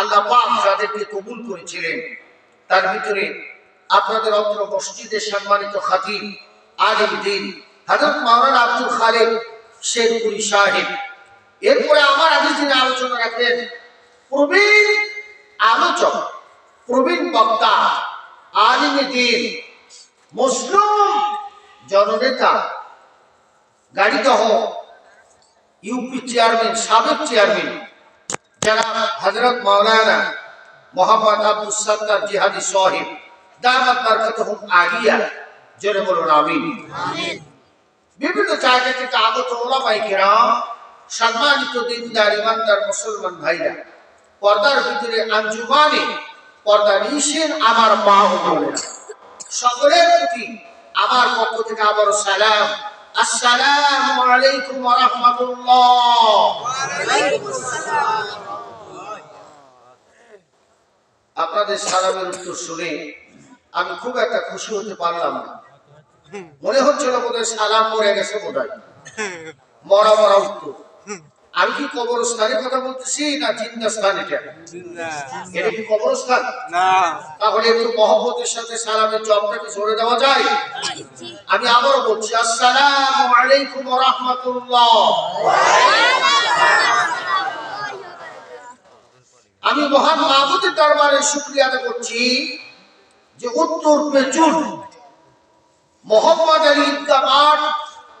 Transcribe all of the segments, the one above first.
আল্লাহ পাক যাদেরকে কবুল করেছিলেন, তার ভিতরে আপনাদের অত্র মসজিদের সম্মানিত খাতিব আলিম দিন হযরত মাওলানা আব্দুল খালেক শেখপুরি সাহেব। এরপরে আমার আগে যিনি আলোচনা রাখবেন প্রবীণ আলোচক, প্রবীণ বক্তা, আলিম দিন, মুসলিম জননেতা, গাড়িদহ, ইউপি চেয়ারম্যান, সাবেক চেয়ারম্যান যারা হজরত মাওলানা মোহাম্মদ আব্দুল সত্তার জিহাদি সাহেব দামাত বারকাতুহুম আলিয়া জোরে বলুন আমিন। বিভিন্ন জায়গা থেকে আগত ওলামাই কেরাম সম্মানিত দিনদার ইমানদার মুসলমান ভাইরা পর্দার ভিতরে আঞ্জুমানে পর্দা নিষেন আমার মা ও বোনেরা। সকলের প্রতি আমার পক্ষ থেকে আবারও সালাম। আসসালামু আলাইকুম ওয়া রাহমাতুল্লাহ। আপনাদের সালামের উত্তর শুনে আমি খুব একটা খুশি হতে পারলাম না। মনে হচ্ছিল বোধহয় সালাম মরে গেছে বোধহয়। মরা মরা উত্তর। আমি কি কবরস্থানের কথা বলতেছি না জিন্দা স্থান এটা এটা কি কবরস্থান? না। তাহলে একটু মহব্বতের সাথে সালামের জবটাকে ছড়ে দেওয়া যায়? আমি আবারও বলছি আসসালামু আলাইকুম ওয়া রাহমাতুল্লাহ। আমি মহান মাহবুদের দরবারে শুকরিয়া করছি যে উত্তর পেচুর মোহাম্মদ আলী ঈদগাহ মাঠ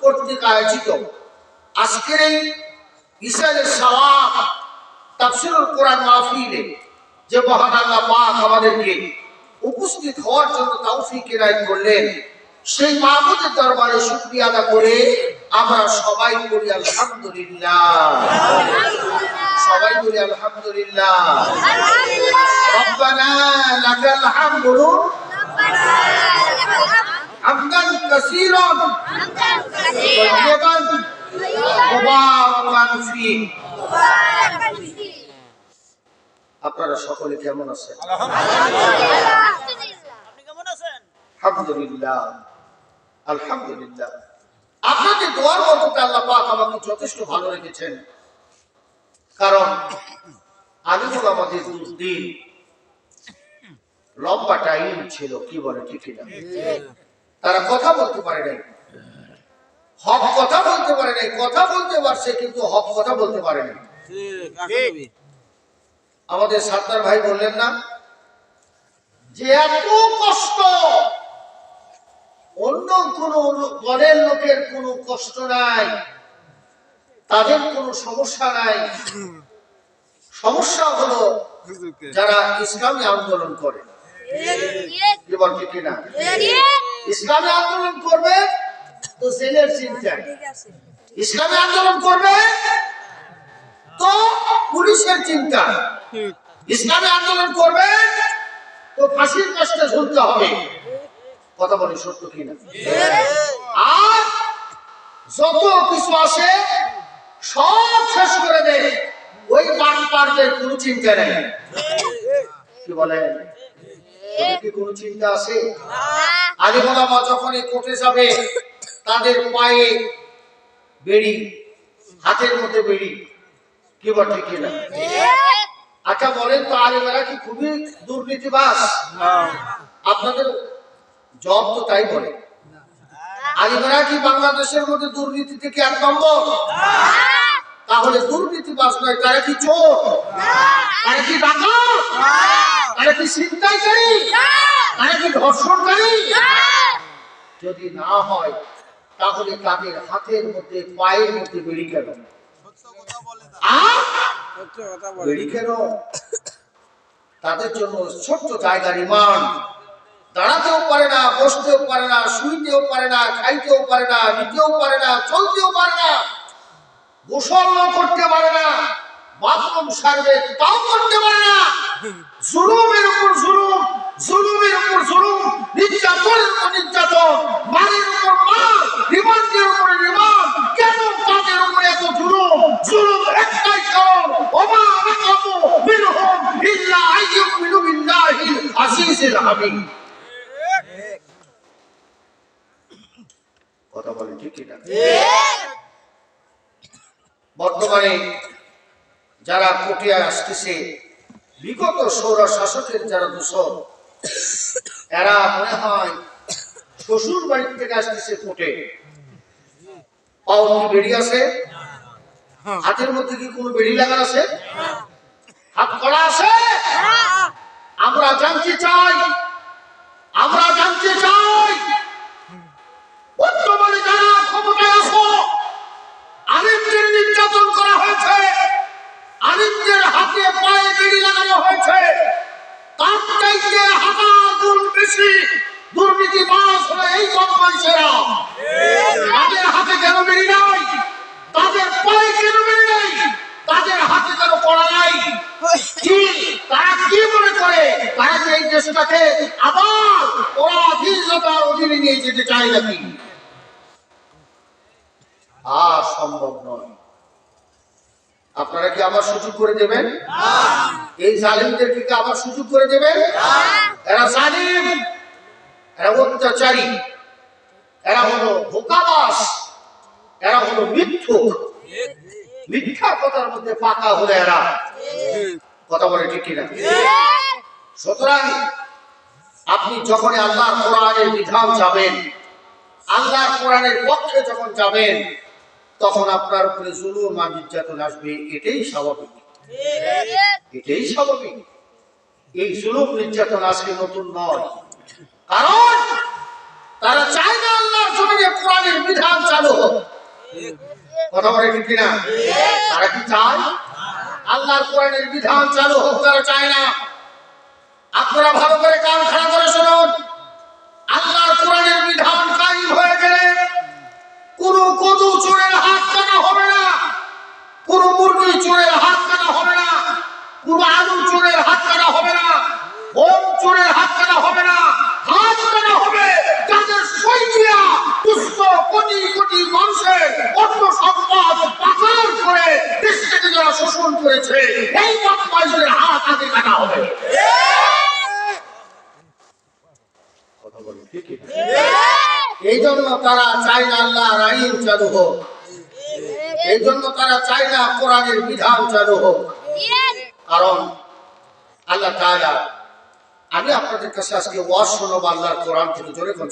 কর্তৃক আয়োজিত আজকের এই ইসরায়েলের সওয়াব তাফসিরুল কোরআন মাহফিলে যে মহান আল্লাহ পাক আমাদেরকে উপস্থিত হওয়ার জন্য তৌফিক এনায়েত করলেন, সেই মাহবুদের দরবারে শুকরিয়া আদা করে আমরা সবাই করি আলহামদুলিল্লাহ। সবাই বলি আলহামদুলিল্লাহ। আপনারা সকলে কেমন আছেন? আলহামদুলিল্লাহ। আলহামদুলিল্লাহ। আপনাকে দোয়ার মতো আল্লাহ আমাকে যথেষ্ট ভালো রেখেছেন। কারণ আমাদের দিন লম্বা টাইম ছিল, কি বলে ঠিক না তারা কথা বলতে পারে নাই। হক কথা বলতে পারে নাই, কথা বলতে পারছে, কিন্তু হক কথা বলতে পারে আমাদের সাত্তার ভাই বললেন না, যে এত কষ্ট, অন্য কোন দলের লোকের কোনো কষ্ট নাই। তাদের কোনো সমস্যা নাই। সমস্যা হলো যারা ইসলামী আন্দোলন করে। কিনা? ইসলামী আন্দোলন করবে তো জেলের চিন্তা ইসলামী আন্দোলন করবে তো পুলিশের চিন্তা ইসলামী আন্দোলন করবে তো ফাঁসির কাজটা ঝুলতে হবে। কথা বলে সত্য কিনা? আর যত কিছু আসে সব শেষ করে দেয় ওই বাটপারদের কোনো চিন্তা নেই। কি বলে? কি কোনো চিন্তা আছে? আলিমা যখন এই কোর্টে যাবে তাদের পায়ে বেড়ি হাতের মধ্যে বেড়ি। কি বল ঠিক কিনা আচ্ছা বলেন তো আলিমেরা কি খুবই দুর্নীতিবাস আপনাদের জব তো তাই বলে। আলিমেরা কি বাংলাদেশের মধ্যে দুর্নীতি থেকে এক নম্বর তাহলে দুর্নীতিবাস নয় তারা কি চোর? তারা কি তারা কি যদি না হয়, তাহলে তাদের হাতের মধ্যে পায়ের মধ্যে বেড়ি কেন? বেড়ি কেন? তাদের জন্য ছোট্ট জায়গার ইমান। দাঁড়াতেও পারে না, বসতেও পারে না, শুইতেও পারে না, খাইতেও পারে না, নিতেও পারে না, চলতেও পারে না, গোসল করতে পারে না, বাথরুম সারবে তাও করতে পারে না। জুলুমের উপর জুলুম, জুলুমের উপর জুলুম, নির্যাতনের উপর নির্যাতন, মারের উপর মার, রিমান্ডের উপরে রিমান্ড, কেন তাদের উপরে এত জুলুম? জুলুম একটাই কারণ, ওমা নাকামু মিনহুম ইল্লা আইয়ুমিনু বিল্লাহি আজিজিল হামিদ কথা বলেন ঠিক কিনা বর্তমানে যারা কোটিয়ায় আসতেছে বিগত সৌর শাসকের যারা দূষণ এরা মনে হয় শ্বশুর বাড়ি থেকে আসতেছে কোটে। পাও বেড়ি আছে? হাতের মধ্যে কি কোনো বেড়ি লাগা আছে? হাত করা আছে? আমরা জানতে চাই আমরা জানতে চাই বর্তমানে যারা করা হয়েছে, আলিমদের হাতে পায়ে বেড়ি লাগানো হয়েছে। তার চাইতে হাজার গুণ বেশি দুর্নীতিবাজ হলো এই বদমাইশেরা তাদের হাতে কেন বেড়ি তাদের পায়ে কেন বেড়ি নাই? তাদের হাতে কেন পড়া নাই? কি, তারা কি মনে করে? তারা যে এই দেশটাকে আবার ওরা অধীনতার অধীনে নিয়ে যেতে চায় নাকি আর সম্ভব নয়। আপনারা কি আবার সুযোগ করে দেবেন? এই জালিমদেরকে কি আবার সুযোগ করে দেবেন? এরা জালিম, এরা অত্যাচারী, এরা হলো ধোকাবাস, এরা হলো মিথ্যুক। মিথ্যা কথার মধ্যে পাকা হলে এরা। কথা বলে ঠিক কিনা? সুতরাং আপনি যখন আল্লাহর কোরআনের বিধান যাবেন আল্লাহর কোরআনের পক্ষে যখন যাবেন তখন আপনার উপরে জুলুম আর নির্যাতন আসবে, এটাই স্বাভাবিক। এটাই স্বাভাবিক। এই জুলুম, নির্যাতন আজকে নতুন নয়। কারণ তারা চায় না আল্লাহর জমিনে কোরআনের বিধান চালু হোক। কথা বলে ঠিক কিনা? তারা কি চায়? আল্লাহর কোরআনের বিধান চালু হোক, তারা চায় না। আপনারা ভালো করে কান খাড়া করে শুনুন। আল্লাহর কোরআনের বিধান কোন কদু চোরের হাত কাটা হবে না। কোন মুরগি চোরের হাত কাটা হবে না। কোন আলু চোরের হাত কাটা হবে না। ওম চোরের হাত কাটা হবে না। হাত কাটা হবে। যাদের কোটি কোটি মানুষের অর্থ সম্পদ পাচার করে যারা শোষণ করেছে, এই বদমাইশদের হাত আগে কাটা হবে। এই জন্য তারা আল্লাহর আইন চালু হোক। এই জন্য তারা চায় না কোরআনের বিধান চালু হোক। কারণ আল্লাহ তাআলা, আমি আপনাদের কাছে আজকে ওয়াজ শোনাবো আল্লাহর কোরআন থেকে। জোরে কোন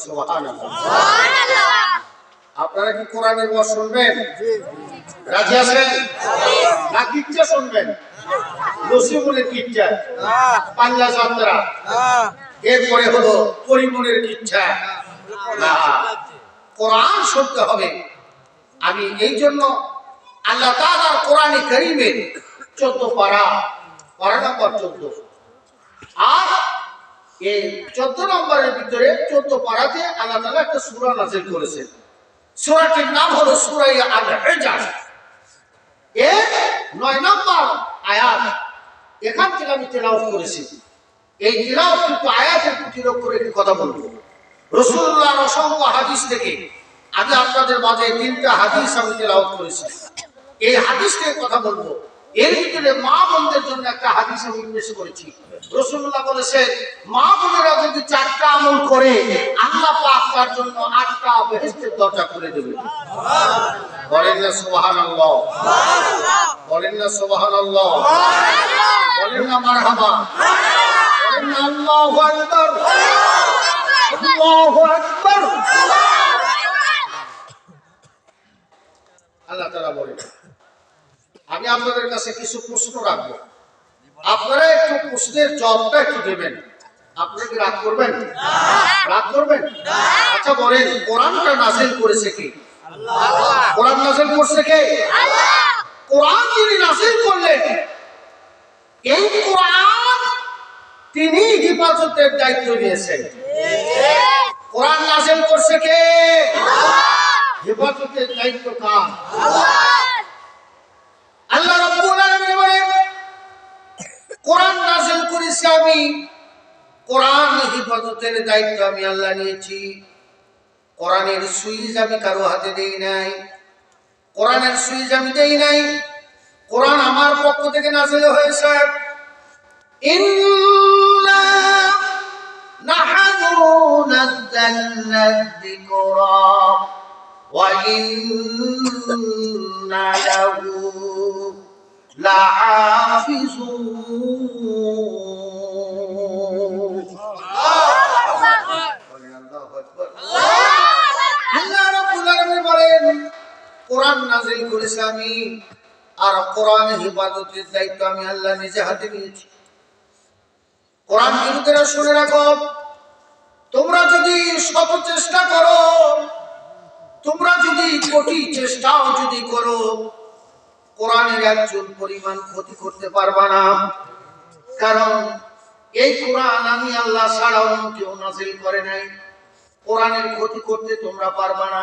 আপনারা কি কোরআনের ওয়াজ শুনবেন? রাজি আছেন? না কিচ্ছা শুনবেন? নসিবুলের কিচ্ছা পাঞ্জা যাত্রা। এরপরে হলো পরিমনের কিচ্ছা না, কোরআন শুনতে হবে। আমি এই জন্য আল্লাহ তাআলার কোরআনে কারীমের চোদ্দ পারা পারা নম্বর চোদ্দ। আর এই চোদ্দ নম্বরের ভিতরে চোদ্দ পারাতে আল্লাহ তাআলা একটা সূরা নাযিল করেছেন। সূরাটির নাম হলো সূরা আল হিজাজ এর নয় নম্বর আয়াত, এখান থেকে আমি তেলাওয়াত করেছি। এই তিলাওয়াত কিন্তু আয়াতের প্রতি লক্ষ্য রেখে কথা বলব। রসুল্লাহর অসংখ্য হাদিস থেকে আমি আপনাদের মাঝে তিনটা হাদিস আমি তেলাওয়াত করেছি। এই হাদিস থেকে কথা বলব। এর ভিতরে মা বোনদের জন্য একটা হাদিস আমি উল্লেখ করেছি। রসুল্লাহ বলেছেন, মা বোনেরা যদি চারটা আমল করে, আল্লাহ পাক তার জন্য আটটা বেহেস্তের দরজা খুলে দেবে। বলেন না সুবহানাল্লাহ। বলেন না সুবহানাল্লাহ। বলেন না মারহাবা। বলেন না আল্লাহু আকবার। আল্লাহু আকবার। আল্লাহ তাআলা বলেন আমি আপনাদের কাছে কিছু প্রশ্ন রাখব। আপনারা একটু প্রশ্নের জবাবটা একটু দেবেন। আচ্ছা করলেন, এই কোরআন তিনি হেফাজতের দায়িত্ব নিয়েছেন। কোরআন নাজিল করছে কে? হেফাজতের দায়িত্ব কার? আল্লাহ! রাব্বুল আলামিন বলেন কোরআন নাযিল করেছি আমি কোরআন হেফাজতের দায়িত্ব আমি আল্লাহ নিয়েছি। কোরআনের সুইচ আমি কারও হাতে দেই নাই কোরআনের সুইচ আমি দেই নাই কোরআন আমার পক্ষ থেকে নাযিল হয়েছে। ইন্না নাহনু নাযালনা যিকরা। وإن له لحافظون বলেন কোরআন নাযিল করেছি আমি আর কোরআন হিফাজতের দায়িত্ব আমি। আল্লাহ নিজে হাতে নিয়েছি কোরআন কিন্তু শুনে রাখো তোমরা যদি শত চেষ্টা করো তোমরা যদি কোটি চেষ্টাও যদি করো কোরআনের একজন পরিমাণ ক্ষতি করতে পারবা না। কারণ এই কোরআন আমি আল্লাহ ছাড়া অন্য কেউ নাজিল করে নাই। কোরআনের ক্ষতি করতে তোমরা পারবা না।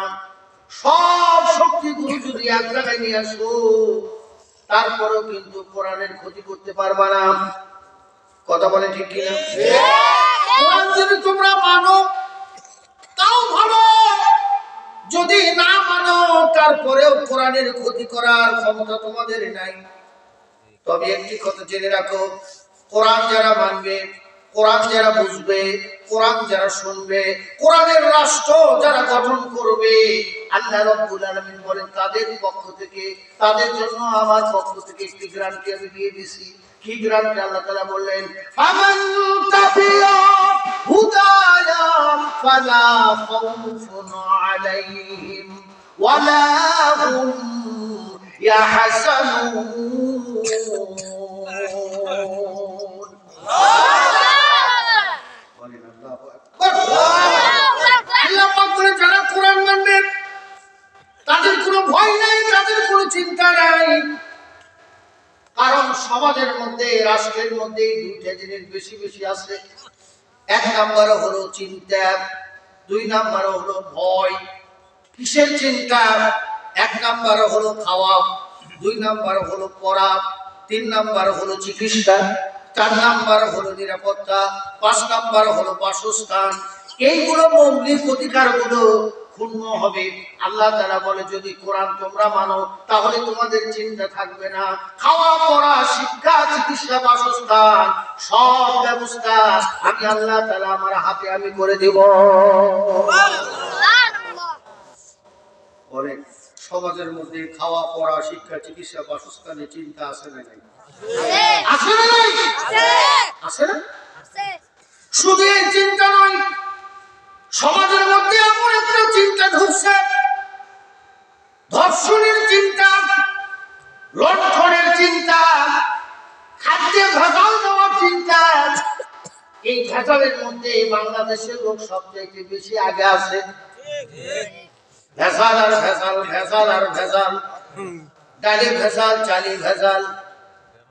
সব শক্তিগুলো যদি এক জায়গায় নিয়ে আসো তারপরেও কিন্তু কোরআনের ক্ষতি করতে পারবা না। কথা বলে ঠিক কিনা? কোরআন যদি তোমরা মানো তাও ভালো। মানো তারপরেও কোরআনের ক্ষতি করার ক্ষমতা তোমাদের নাই। তবে একটি কথা জেনে রাখো, কোরআন যারা মানবে, কোরআন যারা বুঝবে, কোরআন যারা শুনবে, কোরআনের রাষ্ট্র যারা গঠন করবে, আল্লাহ রব্বুল আলামিন বলেন, তাদের পক্ষ থেকে, তাদের জন্য আমার পক্ষ থেকে একটি আমি দিয়ে দিছি। কি আল্লাহ বললেন? হুদায়া ফালা আল্লাহ পাক বলে যারা কোরআন মানবে তাদের কোনো ভয় নাই তাদের কোনো চিন্তা নাই। কারণ সমাজের মধ্যে রাষ্ট্রের মধ্যে দুইটা জিনিস বেশি বেশি আছে। এক নাম্বার হলো চিন্তা দুই নাম্বার হলো ভয়। কিসের চিন্তা? এক নাম্বার হলো খাওয়া, দুই নাম্বার হলো পড়া, তিন নাম্বার হলো চিকিৎসা, চার নাম্বার হলো নিরাপত্তা, পাঁচ নাম্বার হলো বাসস্থান। এইগুলো মৌলিক অধিকারগুলো ক্ষুণ্ণ হবে। আল্লাহ তারা বলে, যদি কোরআন তোমরা মানো, তাহলে তোমাদের চিন্তা থাকবে না। খাওয়া, পড়া, শিক্ষা, চিকিৎসা, বাসস্থান, সব ব্যবস্থা আমি আল্লাহ তালা আমার হাতে আমি করে দেব। বলে সমাজের মধ্যে খাওয়া পড়া শিক্ষা চিকিৎসা বাসস্থানের চিন্তা আছে না নাই? আছে। না নাই? আছে। না? শুধু এই চিন্তা নয় সমাজের মধ্যে এমন একটা চিন্তা ঢুকছে ধর্ষণের চিন্তা লণ্ঠনের চিন্তা খাদ্যে ভেজাল দেওয়ার চিন্তা। এই ভেজালের মধ্যে বাংলাদেশের লোক সবচেয়ে বেশি আগে আছে। ভেজাল আর ভেজাল ভেজাল আর ভেজাল ডালি ভেজাল চালি ভেজাল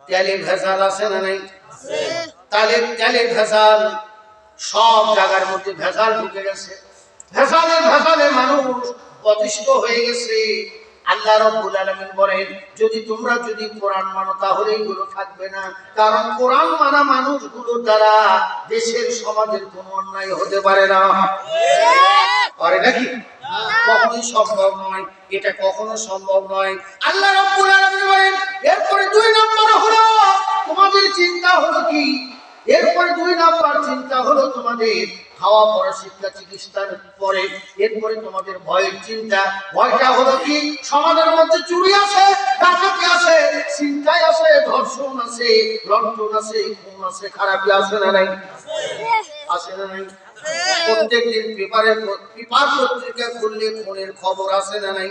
তেলে ভেজাল আছে না নাই? তালে তেলে ভেজাল। সব জায়গার মধ্যে ভেজাল ঢুকে গেছে। ভেজালে ভেজালে মানুষ অতিষ্ঠ হয়ে গেছে। আল্লাহ রব্বুল আলামিন বলেন, যদি তোমরা যদি কোরআন মানো, তাহলে এগুলো থাকবে না। কারণ কোরআন মানা মানুষগুলোর দ্বারা দেশের সমাজের কোনো অন্যায় হতে পারে না। পারে নাকি? কখনোই সম্ভব নয়। এটা কখনো সম্ভব নয়। আল্লাহ রাব্বুল বলেন, এরপরে দুই নম্বর হলো, তোমাদের চিন্তা হলো কি? এরপরে দুই নাম্বার চিন্তা হলো তোমাদের খাওয়া পড়া, শিক্ষা, চিকিৎসার পরে। এরপরে তোমাদের ভয়ের চিন্তা। ভয়টা হলো কি? সমাজের মধ্যে চুরি আছে ডাকাতি আছে চিন্তায় আছে ধর্ষণ আছে লন্ঠন আছে খুন আছে খারাপি আছে না নাই? আছে না নাই? প্রত্যেকদিন পেপারে, পেপার পত্রিকা খুললে খুনের খবর আছে না নাই?